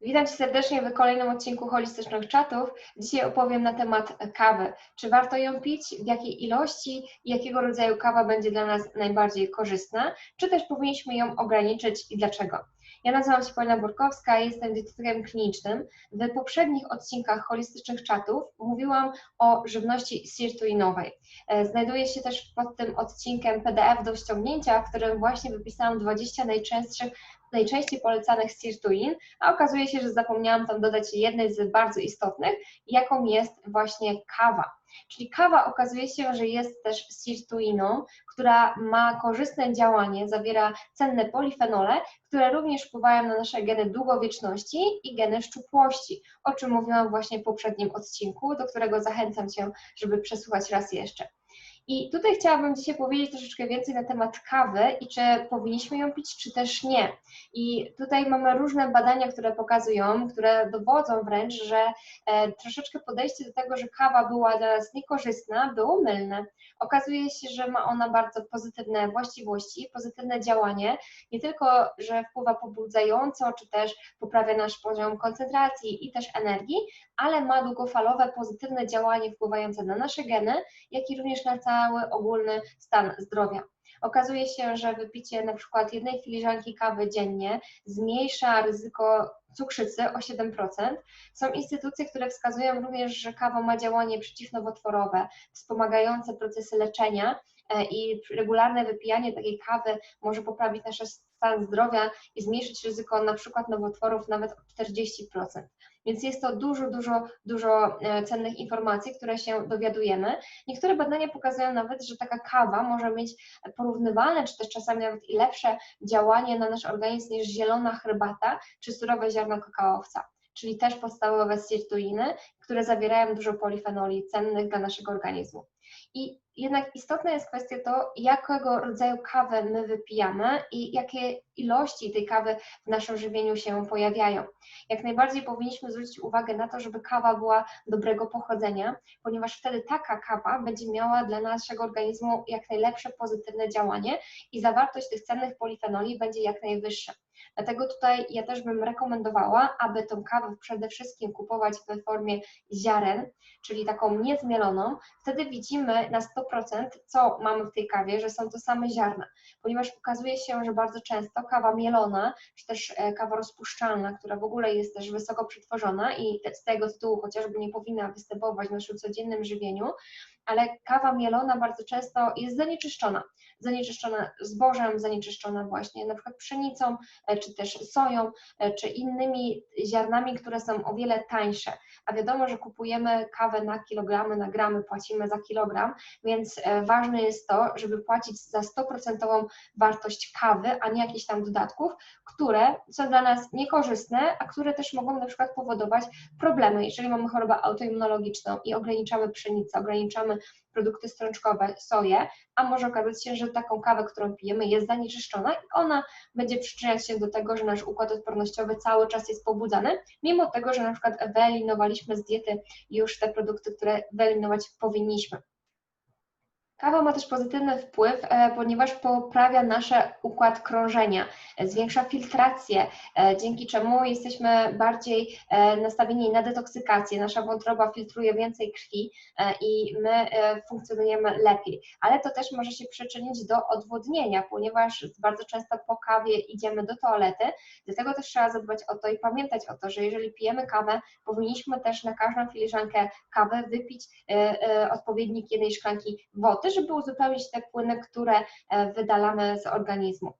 Witam Cię serdecznie w kolejnym odcinku Holistycznych Czatów. Dzisiaj opowiem na temat kawy. Czy warto ją pić, w jakiej ilości i jakiego rodzaju kawa będzie dla nas najbardziej korzystna, czy też powinniśmy ją ograniczyć i dlaczego. Ja nazywam się Paulina Burkowska, jestem dietetykiem klinicznym. W poprzednich odcinkach Holistycznych Czatów mówiłam o żywności sirtuinowej. E, znajduje się też pod tym odcinkiem PDF do ściągnięcia, w którym właśnie wypisałam 20 najczęstszych najczęściej polecanych sirtuin, a okazuje się, że zapomniałam tam dodać jednej z bardzo istotnych, jaką jest właśnie kawa. Czyli kawa okazuje się, że jest też sirtuiną, która ma korzystne działanie, zawiera cenne polifenole, które również wpływają na nasze geny długowieczności i geny szczupłości, o czym mówiłam właśnie w poprzednim odcinku, do którego zachęcam Cię, żeby przesłuchać raz jeszcze. I tutaj chciałabym dzisiaj powiedzieć troszeczkę więcej na temat kawy i czy powinniśmy ją pić, czy też nie. I tutaj mamy różne badania, które pokazują, które dowodzą wręcz, że e, troszeczkę podejście do tego, że kawa była dla nas niekorzystna, było mylne. Okazuje się, że ma ona bardzo pozytywne właściwości, pozytywne działanie, nie tylko, że wpływa pobudzająco, czy też poprawia nasz poziom koncentracji i też energii, ale ma długofalowe pozytywne działanie wpływające na nasze geny, jak i również na cały ogólny stan zdrowia. Okazuje się, że wypicie na przykład jednej filiżanki kawy dziennie zmniejsza ryzyko cukrzycy o 7%. Są instytucje, które wskazują również, że kawa ma działanie przeciwnowotworowe, wspomagające procesy leczenia i regularne wypijanie takiej kawy może poprawić nasz stan zdrowia i zmniejszyć ryzyko na przykład nowotworów nawet o 40%. Więc jest to dużo, dużo, dużo e, cennych informacji, które się dowiadujemy. Niektóre badania pokazują nawet, że taka kawa może mieć porównywalne, czy też czasami nawet i lepsze działanie na nasz organizm niż zielona herbata czy surowe ziarno kakaowca czyli też podstawowe sirtuiny, które zawierają dużo polifenoli cennych dla naszego organizmu. I jednak istotna jest kwestia to, jakiego rodzaju kawę my wypijamy i jakie ilości tej kawy w naszym żywieniu się pojawiają. Jak najbardziej powinniśmy zwrócić uwagę na to, żeby kawa była dobrego pochodzenia, ponieważ wtedy taka kawa będzie miała dla naszego organizmu jak najlepsze pozytywne działanie i zawartość tych cennych polifenoli będzie jak najwyższa. Dlatego tutaj ja też bym rekomendowała, aby tą kawę przede wszystkim kupować w formie ziaren, czyli taką niezmieloną. Wtedy widzimy na 100%, co mamy w tej kawie, że są to same ziarna, ponieważ okazuje się, że bardzo często kawa mielona, czy też e, kawa rozpuszczalna, która w ogóle jest też wysoko przetworzona i z tego tytułu chociażby nie powinna występować w naszym codziennym żywieniu, ale kawa mielona bardzo często jest zanieczyszczona. Zanieczyszczona zbożem, zanieczyszczona właśnie na przykład pszenicą, e, czy też soją, e, czy innymi ziarnami, które są o wiele tańsze. A wiadomo, że kupujemy kawę na kilogramy, na gramy, płacimy za kilogram, więc e, ważne jest to, żeby płacić za 100% wartość kawy, a nie jakichś tam dodatków, które są dla nas niekorzystne, a które też mogą na przykład powodować problemy, jeżeli mamy chorobę autoimmunologiczną i ograniczamy pszenicę, ograniczamy produkty strączkowe, soję, a może okazać się, że taką kawę, którą pijemy jest zanieczyszczona i ona będzie przyczyniać się do tego, że nasz układ odpornościowy cały czas jest pobudzany, mimo tego, że na przykład wyeliminowaliśmy z diety już te produkty, które wyeliminować powinniśmy. Kawa ma też pozytywny wpływ, e, ponieważ poprawia nasz układ krążenia, zwiększa filtrację, e, dzięki czemu jesteśmy bardziej e, nastawieni na detoksykację. Nasza wątroba filtruje więcej krwi i my funkcjonujemy lepiej. Ale to też może się przyczynić do odwodnienia, ponieważ bardzo często po kawie idziemy do toalety, dlatego też trzeba zadbać o to i pamiętać o to, że jeżeli pijemy kawę, powinniśmy też na każdą filiżankę kawy wypić odpowiednik jednej szklanki wody żeby uzupełnić te płyny, które e, wydalamy z organizmu.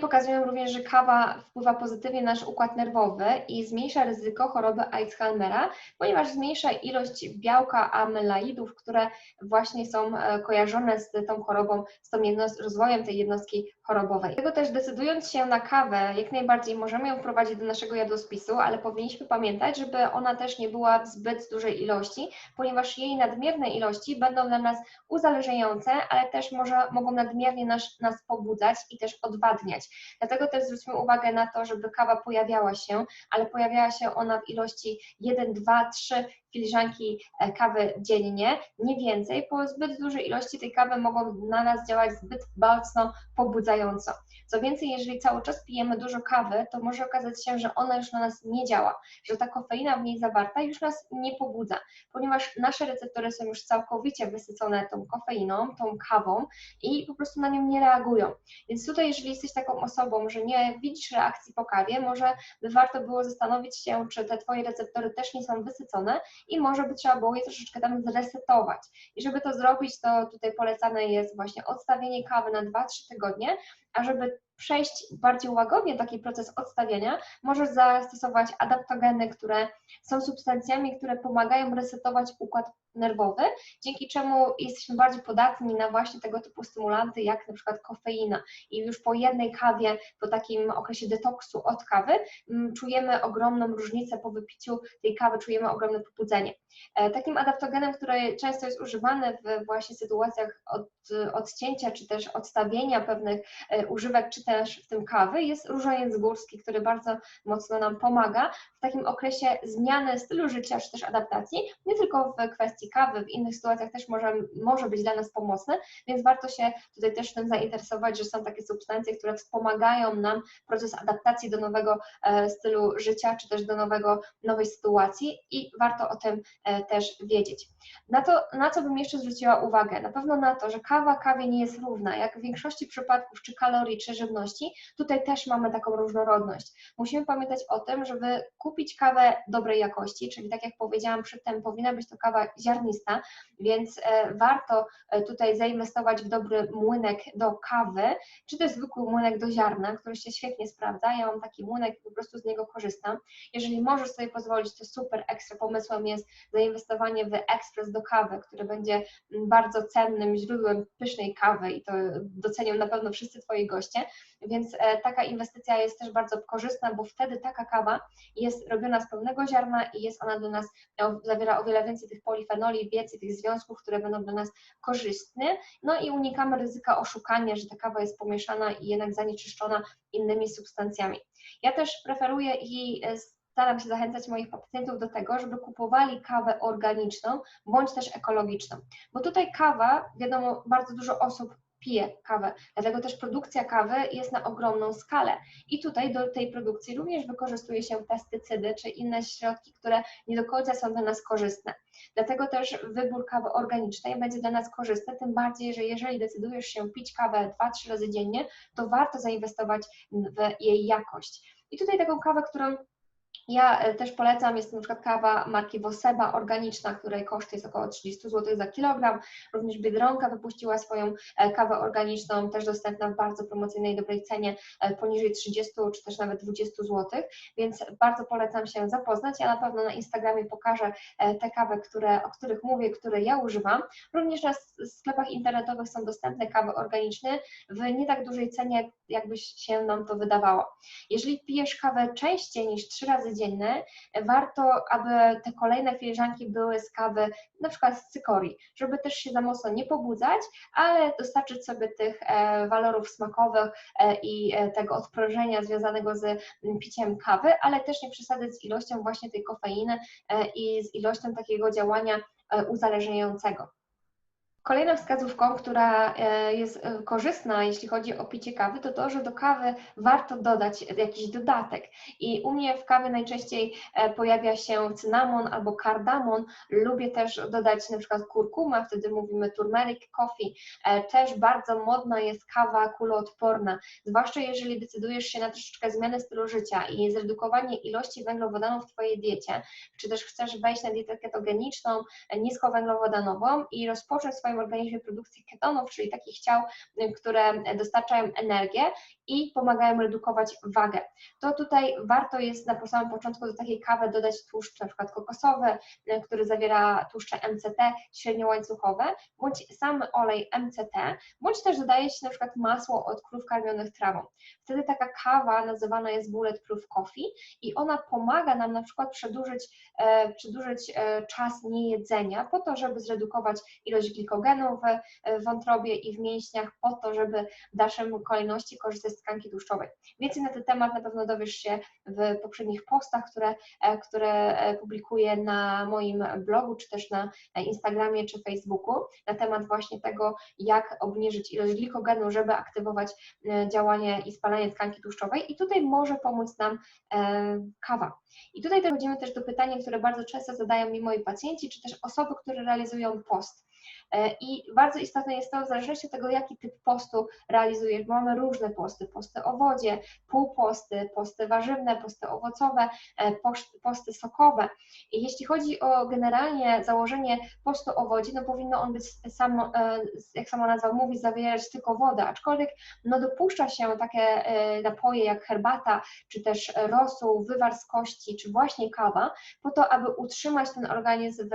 Pokazują również, że kawa wpływa pozytywnie na nasz układ nerwowy i zmniejsza ryzyko choroby Alzheimera, ponieważ zmniejsza ilość białka amylaidów, które właśnie są e, kojarzone z tą chorobą, z tą rozwojem tej jednostki chorobowej. Dlatego też decydując się na kawę, jak najbardziej możemy ją wprowadzić do naszego jadłospisu, ale powinniśmy pamiętać, żeby ona też nie była w zbyt dużej ilości, ponieważ jej nadmierne ilości będą dla nas uzależniające, ale też może, mogą nadmiernie nas, nas pobudzać i też odwadniać. Mieć. Dlatego też zwróćmy uwagę na to, żeby kawa pojawiała się, ale pojawiała się ona w ilości 1, 2, 3 filiżanki e, kawy dziennie, nie więcej, bo zbyt duże ilości tej kawy mogą na nas działać zbyt mocno pobudzająco. Co więcej, jeżeli cały czas pijemy dużo kawy, to może okazać się, że ona już na nas nie działa, że ta kofeina w niej zawarta już nas nie pobudza, ponieważ nasze receptory są już całkowicie wysycone tą kofeiną, tą kawą i po prostu na nią nie reagują. Więc tutaj, jeżeli jesteś taką osobą, że nie widzisz reakcji po kawie, może by warto było zastanowić się, czy te Twoje receptory też nie są wysycone i może by trzeba było je troszeczkę tam zresetować. I żeby to zrobić, to tutaj polecane jest właśnie odstawienie kawy na 2-3 tygodnie, a żeby przejść bardziej łagodnie taki proces odstawiania, możesz zastosować adaptogeny, które są substancjami, które pomagają resetować układ nerwowy, dzięki czemu jesteśmy bardziej podatni na właśnie tego typu stymulanty, jak na przykład kofeina. I już po jednej kawie, po takim okresie detoksu od kawy, mm, czujemy ogromną różnicę po wypiciu tej kawy, czujemy ogromne pobudzenie. E, takim adaptogenem, który często jest używany w właśnie sytuacjach od, odcięcia czy też odstawienia pewnych e, używek, czy też w tym kawy, jest różaniec górski, który bardzo mocno nam pomaga takim okresie zmiany stylu życia, czy też adaptacji, nie tylko w kwestii kawy, w innych sytuacjach też może, może być dla nas pomocny, więc warto się tutaj też tym zainteresować, że są takie substancje, które wspomagają nam proces adaptacji do nowego e, stylu życia, czy też do nowego, nowej sytuacji i warto o tym E, też wiedzieć. Na, to, na co bym jeszcze zwróciła uwagę? Na pewno na to, że kawa kawie nie jest równa. Jak w większości przypadków, czy kalorii, czy żywności, tutaj też mamy taką różnorodność. Musimy pamiętać o tym, żeby kupić kawę dobrej jakości, czyli tak jak powiedziałam przedtem, powinna być to kawa ziarnista, więc e, warto e, tutaj zainwestować w dobry młynek do kawy, czy też zwykły młynek do ziarna, który się świetnie sprawdza. Ja mam taki młynek i po prostu z niego korzystam. Jeżeli możesz sobie pozwolić, to super ekstra pomysłem jest zainwestowanie w ekspres do kawy, który będzie bardzo cennym źródłem pysznej kawy i to docenią na pewno wszyscy Twoi goście, więc e, taka inwestycja jest też bardzo korzystna, bo wtedy taka kawa jest robiona z pełnego ziarna i jest ona dla nas, zawiera o wiele więcej tych polifenoli, więcej tych związków, które będą dla nas korzystne, no i unikamy ryzyka oszukania, że ta kawa jest pomieszana i jednak zanieczyszczona innymi substancjami. Ja też preferuję i e, staram się zachęcać moich pacjentów do tego, żeby kupowali kawę organiczną bądź też ekologiczną. Bo tutaj kawa, wiadomo, bardzo dużo osób pije kawę, dlatego też produkcja kawy jest na ogromną skalę. I tutaj do tej produkcji również wykorzystuje się pestycydy czy inne środki, które nie do końca są dla nas korzystne. Dlatego też wybór kawy organicznej będzie dla nas korzystny, tym bardziej, że jeżeli decydujesz się pić kawę 2-3 razy dziennie, to warto zainwestować w jej jakość. I tutaj taką kawę, którą ja e, też polecam, jest przykład kawa marki Woseba organiczna, której koszt jest około 30 zł za kilogram. Również Biedronka wypuściła swoją e, kawę organiczną, też dostępna w bardzo promocyjnej, dobrej cenie, e, poniżej 30 czy też nawet 20 zł, więc bardzo polecam się zapoznać. Ja na pewno na Instagramie pokażę te kawy, które, o których mówię, które ja używam. Również na sklepach internetowych są dostępne kawy organiczne w nie tak dużej cenie, jakby się nam to wydawało. Jeżeli pijesz kawę częściej niż 3 razy dziennie, warto, aby te kolejne filiżanki były z kawy, na przykład z cykorii, żeby też się za mocno nie pobudzać, ale dostarczyć sobie tych e, walorów smakowych e, i e, tego odprężenia związanego z piciem kawy, ale też nie przesadzać z ilością właśnie tej kofeiny i z ilością takiego działania uzależniającego. Kolejną wskazówką, która e, jest e, korzystna, jeśli chodzi o picie kawy, to to, że do kawy warto dodać jakiś dodatek. I u mnie w kawie najczęściej e, pojawia się cynamon albo kardamon. Lubię też dodać na przykład kurkumę, wtedy mówimy turmeric coffee. Też bardzo modna jest kawa kuloodporna, zwłaszcza jeżeli decydujesz się na troszeczkę zmianę stylu życia i zredukowanie ilości węglowodanów w Twojej diecie, czy też chcesz wejść na dietę ketogeniczną, niskowęglowodanową i rozpocząć swoją swoim organizmie produkcję ketonów, czyli takich ciał, y, które dostarczają energię i pomagają redukować wagę. To tutaj warto jest na samym początku do takiej kawy dodać tłuszcz na przykład kokosowy, y, który zawiera tłuszcze MCT średniołańcuchowe, bądź sam olej MCT, bądź też dodaje się na przykład masło od krów karmionych trawą. Wtedy taka kawa nazywana jest bulletproof coffee i ona pomaga nam na przykład przedłużyć, e, przedłużyć czas niejedzenia po to, żeby zredukować ilość glikogenów w w wątrobie i w mięśniach po to, żeby w dalszym kolejności korzystać z tkanki tłuszczowej. Więcej na ten temat na pewno dowiesz się w poprzednich postach, które, e, które e, publikuję na moim blogu, czy też na Instagramie czy Facebooku, na temat właśnie tego, jak obniżyć ilość glikogenu, żeby aktywować e, działanie i spalanie tkanki tłuszczowej. I tutaj może pomóc nam kawa. I tutaj dochodzimy też do pytania, które bardzo często zadają mi moi pacjenci, czy też osoby, które realizują post. E, I bardzo istotne jest to, w zależności od tego, jaki typ postu realizujesz, bo mamy różne posty, posty o wodzie, półposty, posty warzywne, posty owocowe, e, posty sokowe. I jeśli chodzi o generalnie założenie postu o wodzie, no powinno on być samo, e, jak sama nazwa mówi, zawierać tylko wodę, aczkolwiek no dopuszcza się takie napoje jak herbata, czy też rosół, wywar z kości, czy właśnie kawa, po to, aby utrzymać ten organizm w,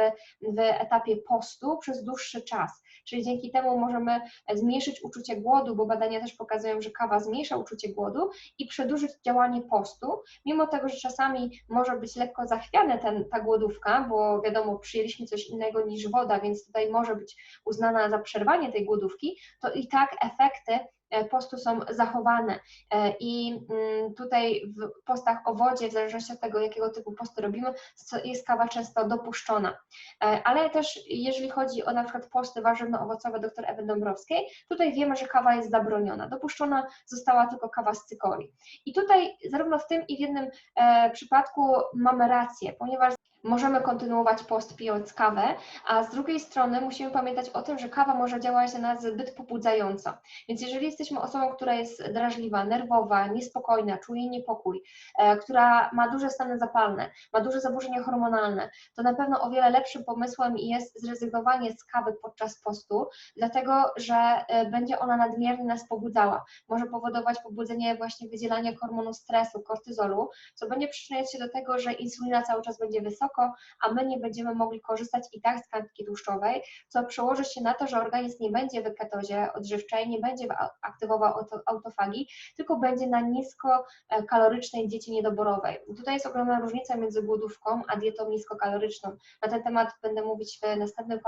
w etapie postu przez dłuższy czas. Czyli dzięki temu możemy zmniejszyć uczucie głodu, bo badania też pokazują, że kawa zmniejsza uczucie głodu i przedłużyć działanie postu, mimo tego, że czasami może być lekko zachwiana ten, ta głodówka, bo wiadomo, przyjęliśmy coś innego niż woda, więc tutaj może być uznana za przerwanie tej głodówki, to i tak efekty E, postu są zachowane. E, I mm, tutaj w postach o wodzie, w zależności od tego, jakiego typu posty robimy, jest kawa często dopuszczona. E, ale też jeżeli chodzi o na przykład posty warzywno-owocowe dr Ewy Dąbrowskiej, tutaj wiemy, że kawa jest zabroniona. Dopuszczona została tylko kawa z cykoli. I tutaj zarówno w tym i w jednym przypadku mamy rację, ponieważ możemy kontynuować post pijąc kawę, a z drugiej strony musimy pamiętać o tym, że kawa może działać na nas zbyt pobudzająco. Więc jeżeli jesteśmy osobą, która jest drażliwa, nerwowa, niespokojna, czuje niepokój, e, która ma duże stany zapalne, ma duże zaburzenia hormonalne, to na pewno o wiele lepszym pomysłem jest zrezygnowanie z kawy podczas postu, dlatego że e, będzie ona nadmiernie nas pobudzała. Może powodować pobudzenie właśnie wydzielania hormonu stresu, kortyzolu, co będzie przyczyniać się do tego, że insulina cały czas będzie wysoka, wysoko, a my nie będziemy mogli korzystać i tak z tkanki tłuszczowej, co przełoży się na to, że organizm nie będzie w ketozie odżywczej, nie będzie aktywował autofagi, tylko będzie na niskokalorycznej diecie niedoborowej. Tutaj jest ogromna różnica między głodówką a dietą niskokaloryczną. Na ten temat będę mówić w następnym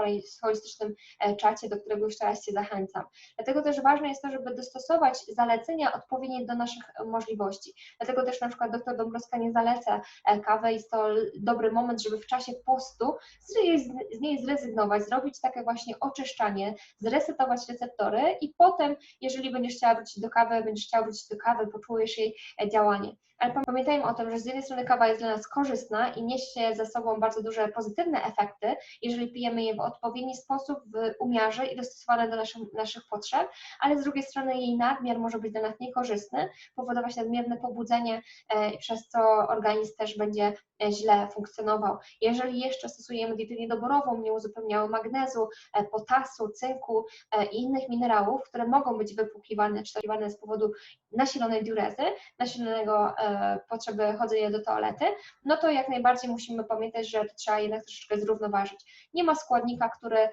holistycznym e, czacie, do którego jeszcze raz Cię zachęcam. Dlatego też ważne jest to, żeby dostosować zalecenia odpowiednie do naszych możliwości. Dlatego też na przykład dr Dąbrowska nie zaleca e, kawy, jest to dobry moment, moment, żeby w czasie postu z niej zrezygnować, zrobić takie właśnie oczyszczanie, zresetować receptory i potem, jeżeli będziesz chciała wrócić do kawy, będziesz chciał wrócić do kawy, poczujesz jej e, działanie. Ale pamiętajmy o tym, że z jednej strony kawa jest dla nas korzystna i niesie ze sobą bardzo duże pozytywne efekty, jeżeli pijemy je w odpowiedni sposób, w umiarze i dostosowane do naszych, naszych potrzeb, ale z drugiej strony jej nadmiar może być dla nas niekorzystny, powodować nadmierne pobudzenie, e, przez co organizm też będzie e, źle funkcjonował. Jeżeli jeszcze stosujemy dietę niedoborową, nieuzupełniałą magnezu, e, potasu, cynku i innych minerałów, które mogą być wypłukiwane czy z powodu nasilonej diurezy, nasilonego potrzeby chodzenia do toalety, no to jak najbardziej musimy pamiętać, że to trzeba jednak troszeczkę zrównoważyć. Nie ma składnika, który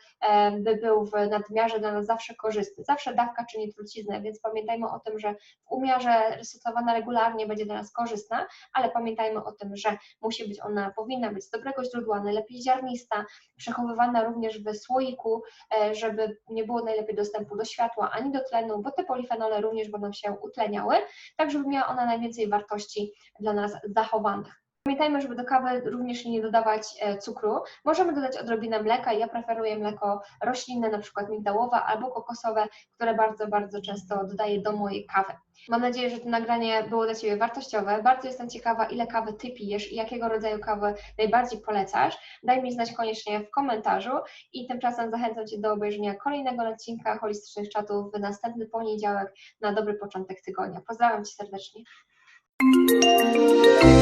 by był w nadmiarze dla nas zawsze korzystny. Zawsze dawka czyni truciznę, więc pamiętajmy o tym, że w umiarze resetowana regularnie będzie dla nas korzystna, ale pamiętajmy o tym, że musi być ona, powinna być z dobrego źródła, najlepiej ziarnista, przechowywana również w słoiku, e, żeby nie było najlepiej dostępu do światła ani do tlenu, bo te polifenole również będą się utleniały, tak żeby miała ona najwięcej wartości wartości dla nas zachowanych. Pamiętajmy, żeby do kawy również nie dodawać e, cukru. Możemy dodać odrobinę mleka. Ja preferuję mleko roślinne, na przykład migdałowe albo kokosowe, które bardzo, bardzo często dodaję do mojej kawy. Mam nadzieję, że to nagranie było dla Ciebie wartościowe. Bardzo jestem ciekawa, ile kawy Ty pijesz i jakiego rodzaju kawy najbardziej polecasz. Daj mi znać koniecznie w komentarzu i tymczasem zachęcam Cię do obejrzenia kolejnego odcinka holistycznych czatów w następny poniedziałek na dobry początek tygodnia. Pozdrawiam Cię serdecznie. Música